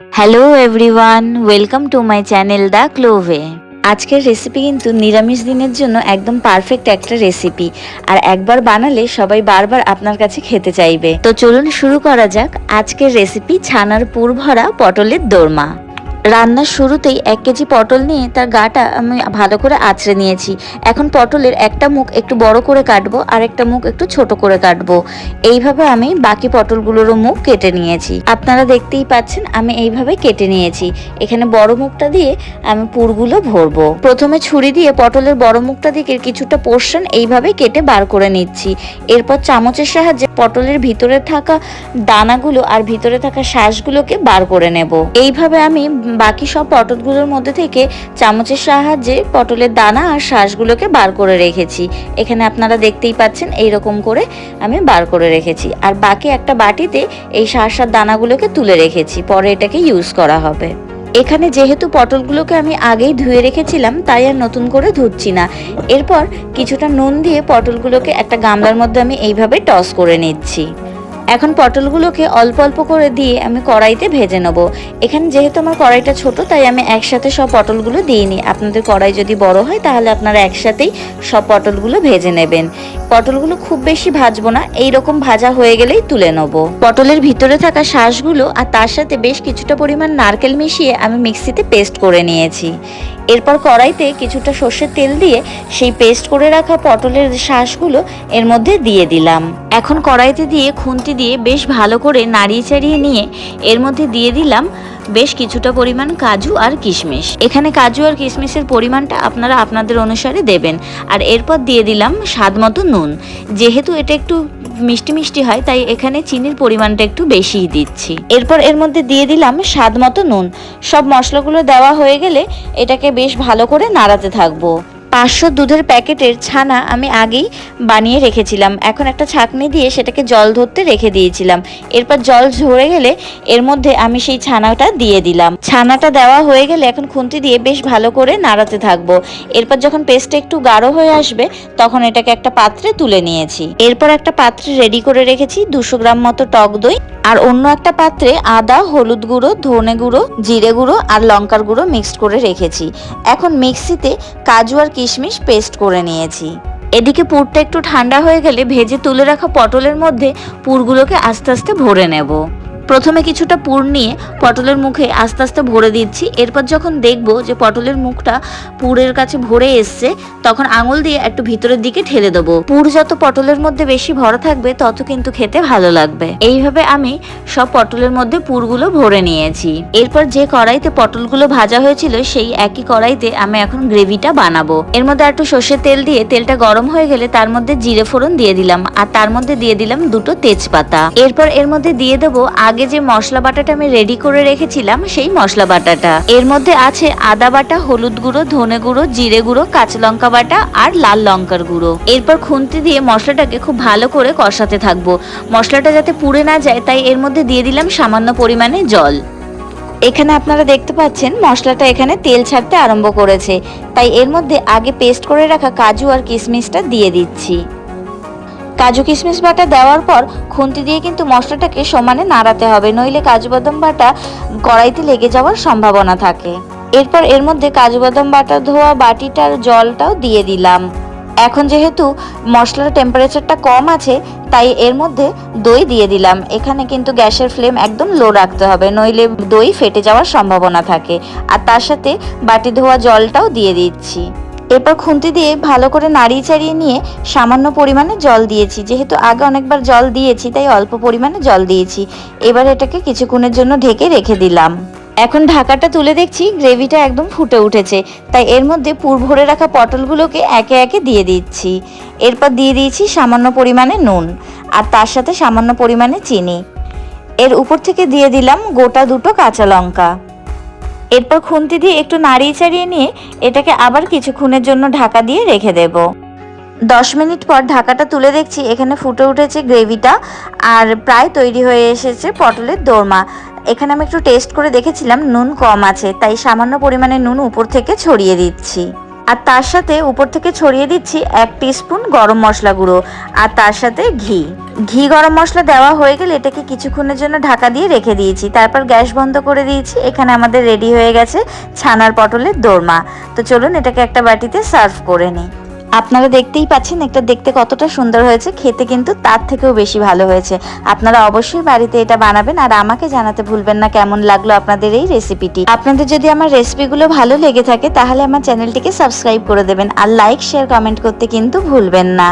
Hello everyone welcome to my channel the ক্লোভে আজকের recipe কিন্তু নিরামিষ দিনের জন্য একদম পারফেক্ট একটা রেসিপি আর একবার বানালে সবাই বারবার আপনার কাছে খেতে চাইবে। তো চলুন শুরু করা যাক আজকের রেসিপি ছানার পুর ভরা পটলের দোরমা। রান্নার শুরুতেই এক কেজি পটল নিয়ে তার গাটা আমি ভালো করে আঁচড়ে নিয়েছি। এখন পটলের একটা মুখ একটু বড় করে কাটবো, আর একটা মুখ একটু ছোট করে কাটবো। এইভাবে আমি বাকি পটলগুলোরও মুখ কেটে নিয়েছি। আপনারা দেখতেই পাচ্ছেন, আমি এইভাবে কেটে নিয়েছি। এখানে বড় মুখটা দিয়ে আমি পুরগুলো ভরবো। প্রথমে ছুরি দিয়ে পটলের বড় মুখটা দিকে কিছুটা পোর্শন এইভাবে কেটে বার করে নিচ্ছি। এরপর চামচের সাহায্যে পটলের ভিতরে থাকা দানাগুলো আর ভিতরে থাকা শ্বাসগুলোকে বার করে নেব। এইভাবে আমি বাকি সব পটলগুলোর মধ্যে থেকে চামচের সাহায্যে পটলের দানা আর শ্বাসগুলোকে বার করে রেখেছি। এখানে আপনারা দেখতেই পাচ্ছেন এই রকম করে আমি বার করে রেখেছি। আর বাকি একটা বাটিতে এই শ্বাস আর দানাগুলোকে তুলে রেখেছি। পরে এটাকে ইউজ করা হবে। এখানে যেহেতু পটলগুলোকে আমি আগেই ধুয়ে রেখেছিলাম, তাই আর নতুন করে ধুচ্ছি না। এরপর কিছুটা নুন দিয়ে পটলগুলোকে একটা গামলার মধ্যে আমি এইভাবে টস করে নিচ্ছি। এখন পটলগুলোকে অল্প অল্প করে দিয়ে আমি কড়াইতে ভেজে নেব। এখানে যেহেতু আমার কড়াইটা ছোট, তাই আমি একসাথে সব পটলগুলো দিইনি। আপনাদের কড়াই যদি বড় হয়, তাহলে আপনারা একসাথেই সব পটলগুলো ভেজে নেবেন। পটলগুলো খুব বেশি ভাজবো না এই রকম ভাজা হয়ে গেলেই তুলে নেব। পটলের ভিতরে থাকা শ্বাসগুলো আর তার সাথে বেশ কিছুটা পরিমাণ নারকেল মিশিয়ে আমি মিক্সিতে পেস্ট করে নিয়েছি। এরপর কড়াইতে কিছুটা সর্ষের তেল দিয়ে সেই পেস্ট করে রাখা পটলের শ্বাসগুলো এর মধ্যে দিয়ে দিলাম। এখন কড়াইতে দিয়ে খুন্তি দিয়ে বেশ ভালো করে নাড়িয়ে চাড়িয়ে নিয়ে এর মধ্যে দিয়ে দিলাম বেশ কিছুটা পরিমাণ কাজু আর কিশমিশ। এখানে কাজু আর কিশমিশের পরিমাণটা আপনারা আপনাদের অনুসারে দেবেন। আর এরপর দিয়ে দিলাম স্বাদ মতো নুন। যেহেতু এটা একটু মিষ্টি মিষ্টি হয়, তাই এখানে চিনির পরিমাণটা একটু বেশিই দিচ্ছি। এরপর এর মধ্যে দিয়ে দিলাম স্বাদ মতো নুন। সব মশলাগুলো দেওয়া হয়ে গেলে এটাকে বেশ ভালো করে নাড়াতে থাকব। পাঁচশো দুধের প্যাকেটের ছানা আমি আগেই বানিয়ে রেখেছিলাম। এখন একটা ছাকনি দিয়ে সেটাকে জল ধরতে রেখে দিয়েছিলাম। এরপর জল ঝরে গেলে এর মধ্যে আমি সেই ছানাটা দিয়ে দিলাম। ছানাটা দেওয়া হয়ে গেলে এখন খুন্তি দিয়ে বেশ ভালো করে নাড়াতে থাকব। এরপর যখন পেস্টটা একটু গাঢ় হয়ে আসবে, তখন এটাকে একটা পাত্রে তুলে নিয়েছি। এরপর একটা পাত্রে রেডি করে রেখেছি দুশো গ্রাম মতো টক দই আর অন্য একটা পাত্রে আদা, হলুদ গুঁড়ো, ধনে গুঁড়ো, জিরে গুঁড়ো আর লঙ্কার গুঁড়ো মিক্সড করে রেখেছি। এখন মিক্সিতে কাজু আর কিশমিশ পেস্ট করে নিয়েছি। এদিকে পুরটা একটু ঠান্ডা হয়ে গেলে ভেজে তুলে রাখা পটলের মধ্যে পুরগুলোকে আস্তে আস্তে ভরে নেব। প্রথমে কিছুটা পুর নিয়ে পটলের মুখে আস্তে আস্তে ভরে দিচ্ছি। এরপর যখন দেখব যে পটলের মুখটা পুরের কাছে ভরে এসছে, তখন আঙুল দিয়ে একটু ভিতরের দিকে ঠেলে দেবো। পুর যত পটলের মধ্যে বেশি ভরা থাকবে, তত কিন্তু খেতে ভালো লাগবে। এইভাবে আমি সব পটলের মধ্যে পুরগুলো ভরে নিয়েছি। এরপর যে কড়াইতে পটলগুলো ভাজা হয়েছিল, সেই একই কড়াইতে আমি এখন গ্রেভিটা বানাবো। এর মধ্যে একটু সর্ষের তেল দিয়ে, তেলটা গরম হয়ে গেলে তার মধ্যে জিরে ফোড়ন দিয়ে দিলাম। আর তার মধ্যে দিয়ে দিলাম দুটো তেজপাতা। এরপর এর মধ্যে দিয়ে দেবো আগে যে মশলা বাটাটা আমি রেডি করে রেখেছিলাম, সেই মশলা বাটাটা। এর মধ্যে আছে আদা বাটা, হলুদ গুঁড়ো, ধনে গুঁড়ো, জিরে গুঁড়ো, কাঁচা লঙ্কা বাটা আর লাল লঙ্কার গুঁড়ো। এরপর খুন্তি দিয়ে মশলাটাকে খুব ভালো করে কষাতে থাকব। মশলাটা যাতে পুড়ে না যায়, তাই এর মধ্যে দিয়ে দিলাম সামান্য পরিমাণে জল। এখানে আপনারা দেখতে পাচ্ছেন, মশলাটা এখানে তেল ছাড়তে আরম্ভ করেছে। তাই এর মধ্যে আগে পেস্ট করে রাখা কাজু আর কিশমিশটা দিয়ে দিচ্ছি। কাজু কিশমিশ বাটা দেওয়ার পর খুন্তি দিয়ে কিন্তু মশলাটাকে সমানে নাড়াতে হবে। নইলে কাজু বাদাম বাটা কড়াইতে লেগে যাওয়ার সম্ভাবনা থাকে। এরপর এর মধ্যে কাজু বাদাম বাটা ধোয়া বাটিটার জলটাও দিয়ে দিলাম। এখন যেহেতু মশলার টেম্পারেচারটা কম আছে, তাই এর মধ্যে দই দিয়ে দিলাম। এখানে কিন্তু গ্যাসের ফ্লেম একদম লো রাখতে হবে, নইলে দই ফেটে যাওয়ার সম্ভাবনা থাকে। আর তার সাথে বাটি ধোয়া জলটাও দিয়ে দিচ্ছি। এরপর খুন্তি দিয়ে ভালো করে নাড়িয়ে চাড়িয়ে নিয়ে সামান্য পরিমাণে জল দিয়েছি। যেহেতু আগে অনেকবার জল দিয়েছি, তাই অল্প পরিমাণে জল দিয়েছি। এবার এটাকে কিছুক্ষণের জন্য ঢেকে রেখে দিলাম। এখন ঢাকাটা তুলে দেখছি, গ্রেভিটা একদম ফুটে উঠেছে। তাই এর মধ্যে পুর ভরে রাখা পটলগুলোকে একে একে দিয়ে দিচ্ছি। এরপর দিয়ে দিয়েছি সামান্য পরিমাণে নুন আর তার সাথে সামান্য পরিমাণে চিনি। এর উপর থেকে দিয়ে দিলাম গোটা দুটো কাঁচা লঙ্কা। এরপর খুন্তি দিয়ে একটু নাড়িয়ে চাড়িয়ে নিয়ে এটাকে আবার কিছুক্ষণের জন্য ঢাকা দিয়ে রেখে দেব। দশ মিনিট পর ঢাকাটা তুলে দেখছি এখানে ফুটে উঠেছে গ্রেভিটা আর প্রায় তৈরি হয়ে এসেছে পটলের দোরমা। এখানে আমি একটু টেস্ট করে দেখেছিলাম নুন কম আছে, তাই সামান্য পরিমাণে নুন উপর থেকে ছড়িয়ে দিচ্ছি। আর তার সাথে উপর থেকে ছড়িয়ে দিচ্ছি এক স্পুন গরম মশলা গুঁড়ো আর তার সাথে ঘি। ঘি গরম মশলা দেওয়া হয়ে গেলে এটাকে কিছুক্ষণের জন্য ঢাকা দিয়ে রেখে দিয়েছি। তারপর গ্যাস বন্ধ করে দিয়েছি। এখানে আমাদের রেডি হয়ে গেছে ছানার পটলের দোরমা। তো চলুন এটাকে একটা বাটিতে সার্ভ করে নিই। আপনারা দেখতেই পাচ্ছেন একটা দেখতে কতটা সুন্দর হয়েছে। খেতে কিন্তু তার থেকেও বেশি ভালো হয়েছে। আপনারা অবশ্যই বাড়িতে এটা বানাবেন আর আমাকে জানাতে ভুলবেন না কেমন লাগল আপনাদের এই রেসিপিটি আপনাদের যদি আমার রেসিপিগুলো ভালো লেগে থাকে তাহলে আমার চ্যানেলটিকে সাবস্ক্রাইব করে দেবেন আর লাইক শেয়ার কমেন্ট করতে কিন্তু ভুলবেন না।